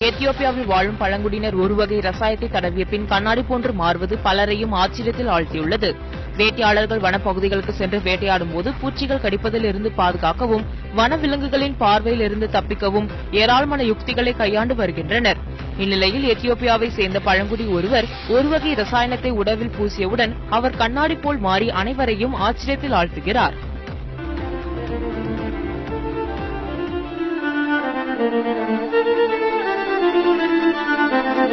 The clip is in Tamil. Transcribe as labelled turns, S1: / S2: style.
S1: எத்தியோப்பியாவில் வாழும் பழங்குடியினர் ஒரு வகை ரசாயத்தை தடவிய பின் கண்ணாடி போன்று மாறுவது பலரையும் ஆச்சரியத்தில் ஆழ்த்தியுள்ளது வேட்டையாளர்கள் வனப்பகுதிகளுக்கு சென்று வேட்டையாடும் போது பூச்சிகள் கடிப்பதில் இருந்து பாதுகாக்கவும் வனவிலங்குகளின் பார்வையில் இருந்து தப்பிக்கவும் ஏராளமான யுக்திகளை கையாண்டு வருகின்றனர் இந்நிலையில் எத்தியோப்பியாவை சேர்ந்த பழங்குடி ஒருவர் ஒருவகை ரசாயனத்தை உடவில் பூசியவுடன் அவர் கண்ணாடி போல் மாறி அனைவரையும் ஆச்சரியத்தில் ஆழ்த்துகிறார் Thank you.